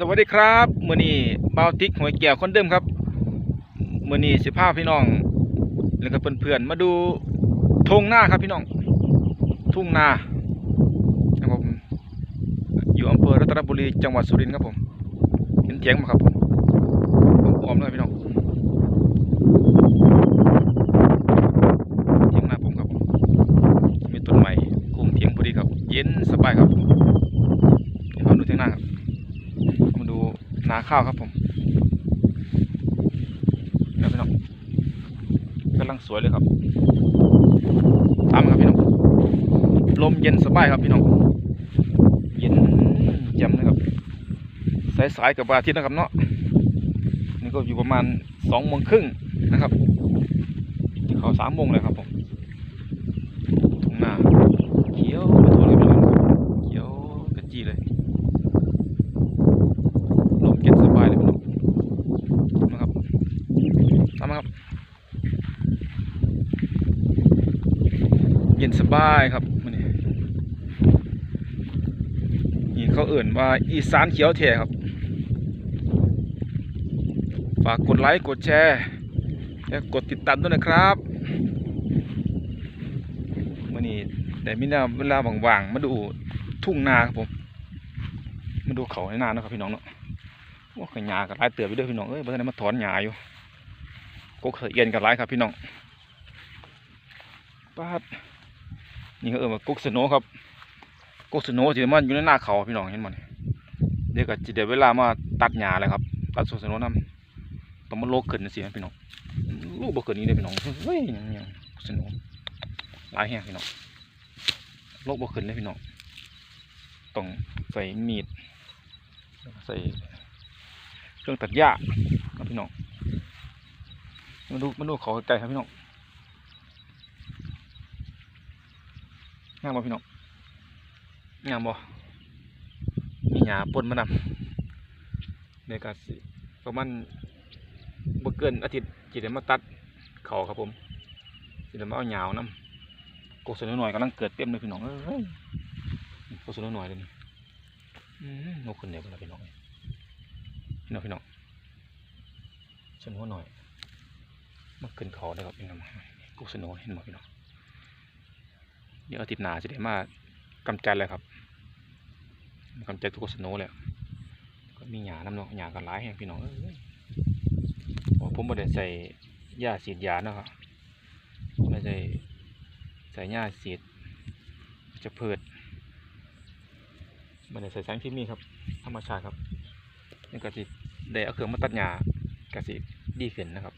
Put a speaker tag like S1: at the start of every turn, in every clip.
S1: สวัสดีครับมือนี้บาวติกหวยแก้วคนเดิมครับมือนี้สิพาพี่น้อง แล้วก็เพื่อนๆมาดูทุ่งนาครับพี่น้อง ทุ่งนาครับผมอยู่อำเภอรัตนบุรีจังหวัดสุรินทร์ครับผมเห็นเถียงมาครับผมผมออมเลยพี่น้องเถียงนาผมครับผมมีต้นไม้คุมเถียงพอดีครับ เย็นสบายครับเดี๋ยวเราดูเถียงนาครับ มาดู นาข้าวครับผมนี่พี่น้องกำลังสวยเลยครับตามครับพี่น้องลมเย็นสบายครับพี่น้องเย็นแจ่มเลยครับสายๆกับวันอาทิตย์นะครับเนาะนี่ก็อยู่ประมาณสองโมงครึ่งนะครับเขาสามโมงเลยครับผมทุ่งนาเขียวไปทั่วเลยพี่น้องเขียวกระจีเลย ลมเย็นสบายเลยพี่น้องนะครับตามมา ครับ เย็นสบายครับมันนี้นี่เขาเอื่นว่าอีสานเขียวแท้ครับ ฝากกดไลค์กดแชร์และกดติดตามด้วยนะครับมันนี้แต่มีเวลาว่างๆมาดูทุ่งนาครับผมมาดูเขาในนานะครับพี่น้องเนาะว่าขยากับลายเตือไปเด้วยพี่น้องเอ้ยบ่ทันได้มาถอนหญ้าอยู่ กกเขยเอียนกับหลายครับพี่น้องปาดนี่เขาเออมากกสโนครับกกสโนที่มันอยู่ในหน้าเขาพี่น้องเห็นมันเดี๋ยวก็จะเดี๋ยวเวลามาตัดหญ้าเลยครับ ตัดสวนสโนนํต้องมาโลกขึ้นสิครับพี่น้องลูกบ่ขึ้นนี่เด้อพี่น้องเฮ้ยยังยังสโนหลายแฮงพี่น้องโลกบ่ขึ้นเลยพี่น้องต้องใส่มีด ใส่เครื่องตัดหญ้าครับพี่น้อง มาดูมาดูเขาไกลครับพี่น้องงามบ่พี่น้องงามบ่มีหญ้าปนมานำในกาสิประมาณบ่เกินอาทิตย์จิได้มาตัดเขาครับผมจิได้มาเอาหญ้าวน้ำกกสนหน่อยกำลังเกิดเต็มเลยพี่น้องเอ้ยกกสนหน่อยเลยนี่นกขึ้นเดียวกันนะพี่น้องพี่น้องพี่น้องชนหัวหน่อย มาขึ้นเขาได้ครับพี่น้องกูสโนเห็นไหมพี่น้องเดี๋ยวอาทิตย์หน้าจะได้มากำจัดเลยครับกำจัดทุกสโนว์เลยก็มีหญ้าน้ำเนาะหญ้ากันหลายแห่งพี่น้องผมไม่ได้ใส่หญ้าฉีดยาเนาะครับไม่ใส่ใส่หญ้าฉีดจะเพืชไม่ได้ใส่แสารเคมีครับ ธรรมชาติครับนี่ก็สิได้เอาเครื่องมาตัดหญ้าก็สิดีขึ้นนะครับ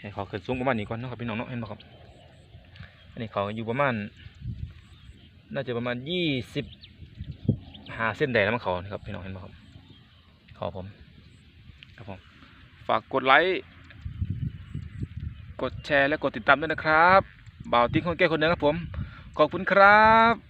S1: ให้เขาขึ้นสูงประมาณนี้ก่อนนะครับพี่น้องเนาะเห็นไหมครับอันนี้เขาอยู่ประมาณ น่าจะประมาณยี่สิบห้าเส้นแดงแล้วมั้งเขานะครับพี่น้องเห็นไหมครับขาผมครับผมฝากกดไลค์กดแชร์และกดติดตามด้วยนะครับบ่าวติ๊กคนแก้คนเดิมครับผม ขอบคุณครับ